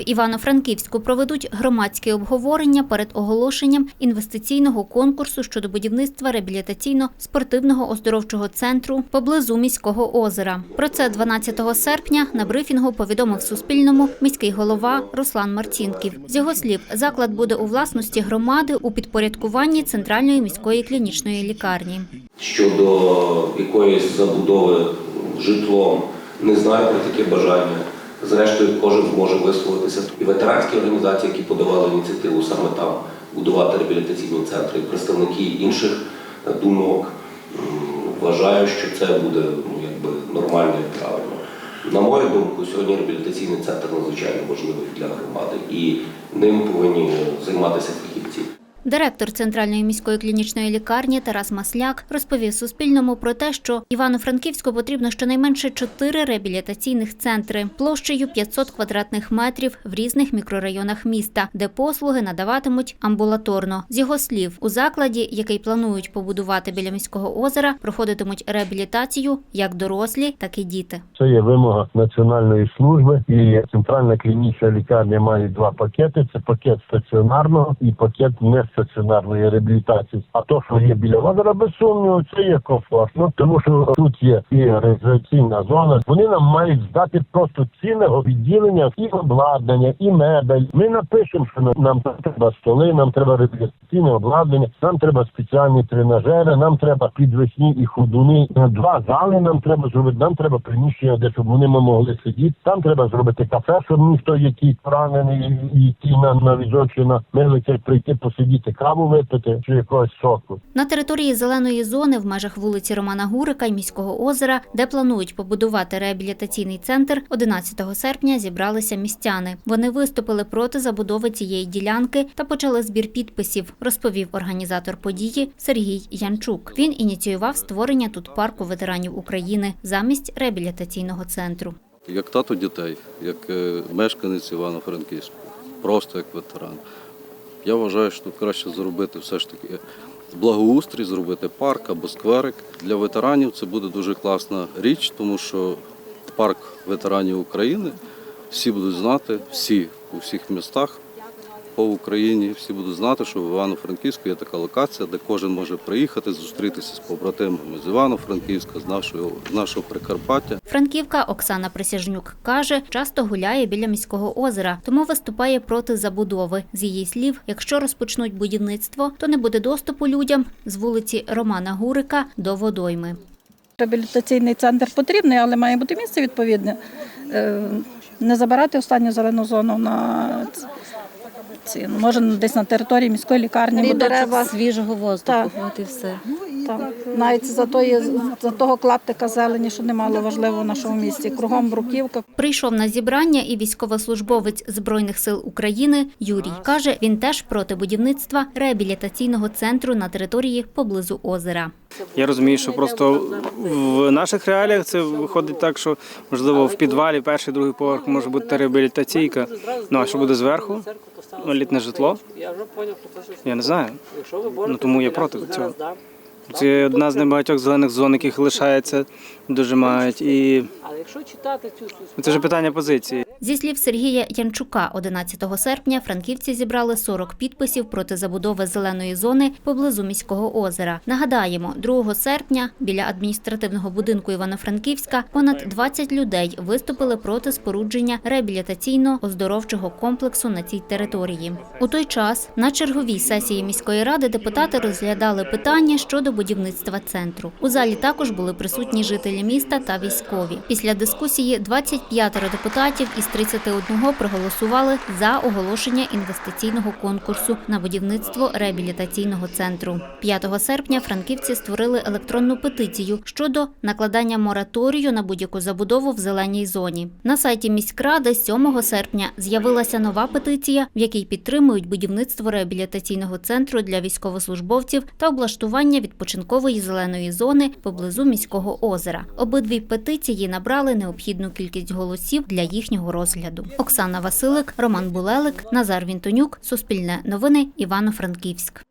В Івано-Франківську проведуть громадське обговорення перед оголошенням інвестиційного конкурсу щодо будівництва реабілітаційно-спортивного оздоровчого центру поблизу міського озера. Про це 12 серпня на брифінгу повідомив Суспільному міський голова Руслан Марцінків. З його слів, заклад буде у власності громади у підпорядкуванні центральної міської клінічної лікарні. щодо якоїсь забудови житлом, не знаю про таке бажання. Зрештою, кожен зможе висловитися. І ветеранські організації, які подавали ініціативу саме там будувати реабілітаційні центри, і представники інших е, думок, вважаю, що це буде ну, якби нормально і правильно. На мою думку, сьогодні реабілітаційний центр надзвичайно важливий для громади, і ним повинні займатися фахівці. Директор центральної міської клінічної лікарні Тарас Масляк розповів Суспільному про те, що Івано-Франківську потрібно щонайменше чотири реабілітаційних центри площею 500 квадратних метрів в різних мікрорайонах міста, де послуги надаватимуть амбулаторно. З його слів, у закладі, який планують побудувати біля міського озера, проходитимуть реабілітацію як дорослі, так і діти. Це є вимога національної служби, і центральна клінічна лікарня має два пакети: це пакет стаціонарного і пакет нестаціонарної реабілітації. А то, що є біля озера, без сумніву, це є комфортно, тому що тут є і реабілітаційна зона. Вони нам мають здати просто ціле відділення і обладнання, і мебель. Ми напишемо, що нам- треба столи, нам треба реабілітаційне обладнання, нам треба спеціальні тренажери, нам треба підвесні і ходуни. Два зали нам треба зробити. Нам треба приміщення, де щоб вони ми могли сидіти. Там треба зробити кафе, щоб ніхто, який поранений, і на, на візочі на милицях прийти посидіти, каву випити чи якогось соку. На території зеленої зони в межах вулиці Романа Гурика і міського озера, де планують побудувати реабілітаційний центр, 11 серпня зібралися містяни. Вони виступили проти забудови цієї ділянки та почали збір підписів, розповів організатор події Сергій Янчук. Він ініціював створення тут парку ветеранів України замість реабілітаційного центру. Як тато дітей, як е, мешканець Івано-Франківська, просто як ветеран. Я вважаю, що краще зробити все ж таки благоустрій, зробити парк або скверик. Для ветеранів це буде дуже класна річ, тому що парк ветеранів України всі будуть знати, всі у всіх містах по Україні, всі будуть знати, що в Івано-Франківську є така локація, де кожен може приїхати, зустрітися з побратимами з Івано-Франківська, з нашого, з нашого Прикарпаття. Франківка Оксана Присяжнюк каже, часто гуляє біля міського озера, тому виступає проти забудови. З її слів, якщо розпочнуть будівництво, то не буде доступу людям з вулиці Романа Гурика до водойми. Реабілітаційний центр потрібний, але має бути місце відповідне. Е, Не забирати останню зелену зону на ці, ну, може десь на території міської лікарні, дерева. свіжого воздуху, Так. от і все. Там, навіть за, тої, за того клаптика зелені, що немало важливо в нашому місті. Кругом бруківка. Прийшов на зібрання і військовослужбовець Збройних сил України Юрій каже, він теж проти будівництва реабілітаційного центру на території поблизу озера. Я розумію, що просто в наших реаліях це виходить так, що можливо в підвалі перший, другий поверх може бути реабілітаційка. Ну а що буде зверху? Ну, літне житло? Я не знаю. Ну тому я проти цього. Це одна з небагатьох зелених зон, яких лишається, дуже мають. І це вже питання позиції. Зі слів Сергія Янчука, 11 серпня франківці зібрали 40 підписів проти забудови зеленої зони поблизу міського озера. Нагадаємо, 2 серпня біля адміністративного будинку Івано-Франківська понад 20 людей виступили проти спорудження реабілітаційно-оздоровчого комплексу на цій території. У той час на черговій сесії міської ради депутати розглядали питання щодо будівництва центру. У залі також були присутні жителі міста та військові. Після дискусії 25 депутатів із 31 проголосували за оголошення інвестиційного конкурсу на будівництво реабілітаційного центру. 5 серпня франківці створили електронну петицію щодо накладання мораторію на будь-яку забудову в зеленій зоні. На сайті міськради 7 серпня з'явилася нова петиція, в якій підтримують будівництво реабілітаційного центру для військовослужбовців та облаштування відпочинкової зеленої зони поблизу міського озера. Обидві петиції набрали необхідну кількість голосів для їхнього розгляду. Оксана Василик, Роман Булелик, Назар Вінтонюк, Суспільне новини, Івано-Франківськ.